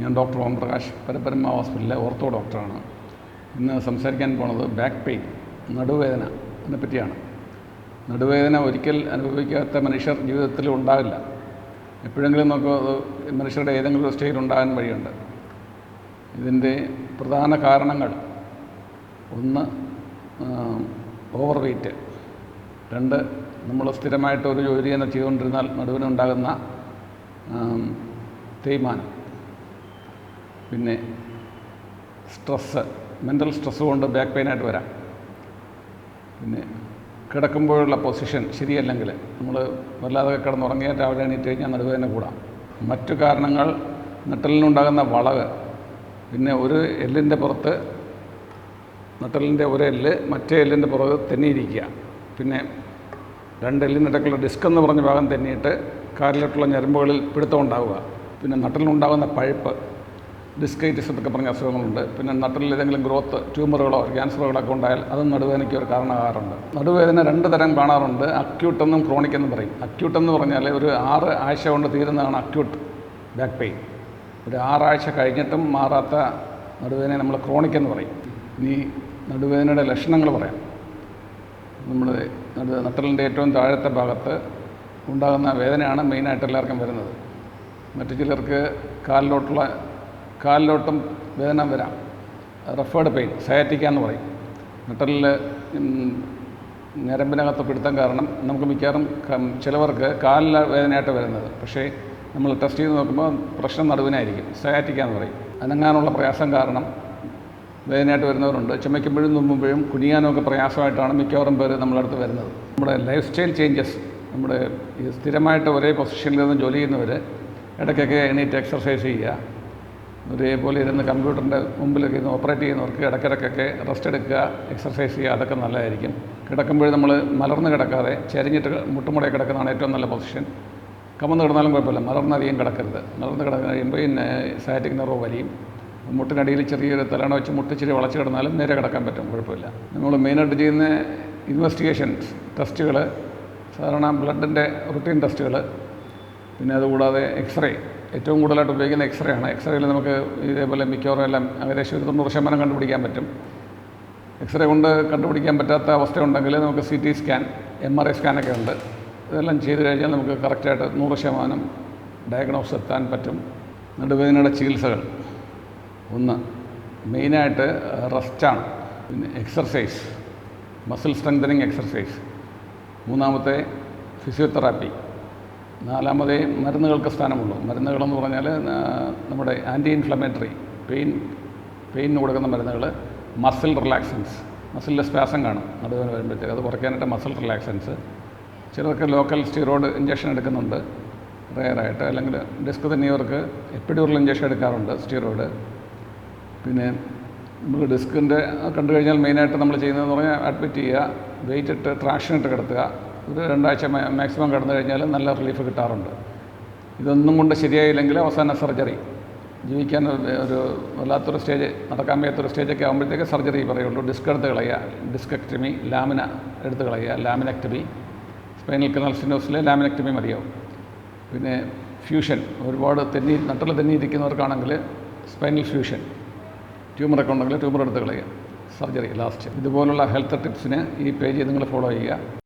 ഞാൻ ഡോക്ടർ ഓം പ്രകാശ് പരപരമ ഹോസ്പിറ്റലിലെ ഓർത്തോ ഡോക്ടറാണ്. ഇന്ന് സംസാരിക്കാൻ പോണത് ബാക്ക് പെയിൻ നടുവേദന അതിനെ പറ്റിയാണ്. നടുവേദന ഒരിക്കൽ അനുഭവിക്കാത്ത മനുഷ്യർ ജീവിതത്തിൽ ഉണ്ടാവില്ല. എപ്പോഴെങ്കിലും നമുക്ക് മനുഷ്യരുടെ ഏതെങ്കിലും സ്റ്റേജിൽ ഉണ്ടാകാൻ വഴിയുണ്ട്. ഇതിന്റെ പ്രധാന കാരണങ്ങൾ. ഒന്ന് ഓവർ വെയ്റ്റ് രണ്ട് നമ്മൾ സ്ഥിരമായിട്ട് ഒരു ജോലി തന്നെ ചെയ്തുകൊണ്ടിരുന്നാൽ നടുവിനുണ്ടാകുന്ന തേയ്മാനം. പിന്നെ സ്ട്രെസ്സ് മെന്റൽ സ്ട്രെസ്സ് കൊണ്ട് ബാക്ക് പെയിനായിട്ട് വരാം. പിന്നെ കിടക്കുമ്പോഴുള്ള പൊസിഷൻ ശരിയല്ലെങ്കിൽ നമ്മൾ വല്ലാതെ കിടന്നുറങ്ങിയാൽ രാവിലെ എണീറ്റ് കഴിഞ്ഞാൽ നടുവേദന കൂടാം. മറ്റു കാരണങ്ങൾ നട്ടലിനുണ്ടാകുന്ന വളവ് പിന്നെ ഒരു എല്ലിന്റെ പുറത്ത് നട്ടലിന്റെ ഒരു എല്ല് മറ്റേ എല്ലിന്റെ പുറത്ത് തെന്നിയിരിക്കുക. പിന്നെ രണ്ട് എല്ലിനിടയ്ക്കുള്ള ഡിസ്ക് എന്ന് പറഞ്ഞ ഭാഗം തെന്നിയിട്ട് കാലിലോട്ടുള്ള ഞരമ്പുകളിൽ പിടുത്തം ഉണ്ടാവുക. പിന്നെ നട്ടലിനുണ്ടാകുന്ന പഴുപ്പ് ഡിസ്കൈറ്റിസ് എന്നൊക്കെ പറഞ്ഞ അസുഖങ്ങളുണ്ട്. പിന്നെ നട്ടലിൽ ഏതെങ്കിലും ഗ്രോത്ത് ട്യൂമറുകളോ ക്യാൻസറുകളൊക്കെ ഉണ്ടായാൽ അതും നടുവേദനയ്ക്ക് ഒരു കാരണമാകാറുണ്ട്. നടുവേദന രണ്ട് തരം കാണാറുണ്ട്. അക്യൂട്ട് എന്നും ക്രോണിക് എന്നും പറയും. അക്യൂട്ട് എന്ന് പറഞ്ഞാൽ ഒരു ആറ് ആഴ്ച കൊണ്ട് തീരുന്നതാണ് അക്യൂട്ട് ബാക്ക് പെയിൻ ഒരു ആറാഴ്ച കഴിഞ്ഞിട്ടും മാറാത്ത നടുവേദനയെ നമ്മൾ ക്രോണിക് എന്ന് പറയും. ഇനി നടുവേദനയുടെ ലക്ഷണങ്ങൾ പറയാം. നമ്മൾ നടു നട്ടലിന്റെ ഏറ്റവും താഴത്തെ ഭാഗത്ത് ഉണ്ടാകുന്ന വേദനയാണ് മെയിനായിട്ട് എല്ലാവർക്കും വരുന്നത്. മറ്റു ചിലർക്ക് കാലിലോട്ടുള്ള കാലിലോട്ടും വേദന വരാം. റെഫേർഡ് പെയിൻ സയാറ്റിക്ക എന്ന് പറയും. നട്ടലിൽ ഞരമ്പിനകത്ത് പിടുത്തം കാരണം നമുക്ക് മിക്കവാറും ചിലവർക്ക് കാലിൽ വേദനയായിട്ട് വരുന്നത്. പക്ഷേ നമ്മൾ ടെസ്റ്റ് ചെയ്ത് നോക്കുമ്പോൾ പ്രശ്നം നടുവിനായിരിക്കും. സയാറ്റിക്ക എന്ന് പറയും. അനങ്ങാനുള്ള പ്രയാസം കാരണം വേദനയായിട്ട് വരുന്നവരുണ്ട്. ചുമയ്ക്കുമ്പോഴും തുമ്മുമ്പോഴും കുനിയാനൊക്കെ പ്രയാസമായിട്ടാണ് മിക്കവാറും പേര് നമ്മളടുത്ത് വരുന്നത്. നമ്മുടെ ലൈഫ് സ്റ്റൈൽ ചേഞ്ചസ് നമ്മുടെ ഈ സ്ഥിരമായിട്ട് ഒരേ പൊസിഷനിൽ നിന്ന് ജോലി ചെയ്യുന്നവർ ഇടയ്ക്കൊക്കെ എണീറ്റ് എക്സർസൈസ് ചെയ്യുക ഒരേപോലെ ഇരുന്ന് കമ്പ്യൂട്ടറിന്റെ മുമ്പിലൊക്കെ ഇരുന്ന് ഓപ്പറേറ്റ് ചെയ്യുന്നവർക്ക് ഇടയ്ക്കിടയ്ക്കൊക്കെ റെസ്റ്റ് എടുക്കുക എക്സർസൈസ് ചെയ്യുക അതൊക്കെ നല്ലതായിരിക്കും. കിടക്കുമ്പോൾ നമ്മൾ മലർന്ന് കിടക്കാതെ ചരിഞ്ഞിട്ട് മുട്ടുമുടെ കിടക്കുന്നതാണ് ഏറ്റവും നല്ല പൊസിഷൻ. കമന്ന് കിടന്നാലും കുഴപ്പമില്ല മലർന്നധികം കിടക്കരുത്. മലർന്ന് കിടക്കുന്ന കഴിയുമ്പോൾ പിന്നെ സയാറ്റിക് നിറവ് വലിയും. മുട്ടിനടിയിൽ ചെറിയൊരു തലണ വെച്ച് മുട്ടിച്ചിരി വളച്ച് കിടന്നാലും നേരെ കിടക്കാൻ പറ്റും കുഴപ്പമില്ല. നമ്മൾ മെയിനായിട്ട് ചെയ്യുന്ന ഇൻവെസ്റ്റിഗേഷൻസ് ടെസ്റ്റുകൾ സാധാരണ ബ്ലഡിന്റെ റുട്ടീൻ ടെസ്റ്റുകൾ പിന്നെ അതുകൂടാതെ എക്സ്റേ ഏറ്റവും കൂടുതലായിട്ട് ഉപയോഗിക്കുന്ന എക്സ്റേ ആണ്. എക്സ്റേയിൽ നമുക്ക് ഇതേപോലെ മിക്കവാറും എല്ലാം ഏകദേശം ഒരു തൊണ്ണൂറ് ശതമാനം കണ്ടുപിടിക്കാൻ പറ്റും. എക്സ്റേ കൊണ്ട് കണ്ടുപിടിക്കാൻ പറ്റാത്ത അവസ്ഥ അവസ്ഥയുണ്ടെങ്കിൽ നമുക്ക് C T scan M R I സ്കാനൊക്കെ ഉണ്ട്. ഇതെല്ലാം ചെയ്തു കഴിഞ്ഞാൽ നമുക്ക് കറക്റ്റായിട്ട് നൂറ് ശതമാനം ഡയഗ്നോസ് എത്താൻ പറ്റും. നടുവേദനയുടെ ചികിത്സകൾ. ഒന്ന് മെയിനായിട്ട് റെസ്റ്റാണ് പിന്നെ എക്സർസൈസ് മസിൽ സ്ട്രെങ്തനിങ് എക്സർസൈസ് മൂന്നാമത്തെ ഫിസിയോതെറാപ്പി നാലാമതേ മരുന്നുകൾക്ക് സ്ഥാനമുള്ളൂ. മരുന്നുകളെന്ന് പറഞ്ഞാൽ നമ്മുടെ ആന്റി ഇൻഫ്ലമേറ്ററി പെയിൻ പെയിനിന് കൊടുക്കുന്ന മരുന്നുകൾ മസിൽ റിലാക്സൻസ് മസിലിന്റെ സ്പാസം കാണും. നടുവിന് വരുമ്പോഴത്തേക്ക് അത് കുറയ്ക്കാനായിട്ട് മസിൽ റിലാക്സൻസ് ചിലർക്ക് ലോക്കൽ സ്റ്റിറോയിഡ് ഇഞ്ചക്ഷൻ എടുക്കുന്നുണ്ട് റെയറായിട്ട് അല്ലെങ്കിൽ ഡിസ്ക് തന്നെയവർക്ക് എപ്പിഡ്യൂറൽ ഇഞ്ചക്ഷൻ എടുക്കാറുണ്ട് സ്റ്റിറോയിഡ് പിന്നെ നമ്മൾ ഡിസ്കിന്റെ കണ്ടു കഴിഞ്ഞാൽ മെയിനായിട്ട് നമ്മൾ ചെയ്യുന്നതെന്ന് പറഞ്ഞാൽ അഡ്മിറ്റ് ചെയ്യുക വെയിറ്റ് ഇട്ട് ട്രാക്ഷൻ ഇട്ട് കിടത്തുക ഒരു രണ്ടാഴ്ച മാക്സിമം കിടന്നു കഴിഞ്ഞാൽ നല്ല റിലീഫ് കിട്ടാറുണ്ട്. ഇതൊന്നും കൊണ്ട് ശരിയായില്ലെങ്കിൽ അവസാന സർജറി ജീവിക്കാൻ ഒരു- വല്ലാത്തൊരു സ്റ്റേജ് നടക്കാൻ വയ്യാത്തൊരു സ്റ്റേജൊക്കെ ആകുമ്പോഴത്തേക്ക് സർജറി പറയുള്ളൂ. ഡിസ്ക് എടുത്ത് കളയുക. ഡിസ്കെക്ടമി ലാമിന എടുത്ത് കളയുക. ലാമിനക്ടമി. സ്പൈനൽ കനാൽ സിനോസിലെ ലാമിനക്ടമി മതിയാവും. പിന്നെ ഫ്യൂഷൻ ഒരുപാട് തെന്നി നട്ടൽ തെന്നിയിരിക്കുന്നവർക്കാണെങ്കിൽ സ്പൈനൽ ഫ്യൂഷൻ ട്യൂമറൊക്കെ ഉണ്ടെങ്കിൽ ട്യൂമർ എടുത്ത് കളയുക. സർജറി ലാസ്റ്റ് ഇതുപോലുള്ള ഹെൽത്ത് ടിപ്സിന് ഈ പേജ് നിങ്ങൾ ഫോളോ ചെയ്യുക.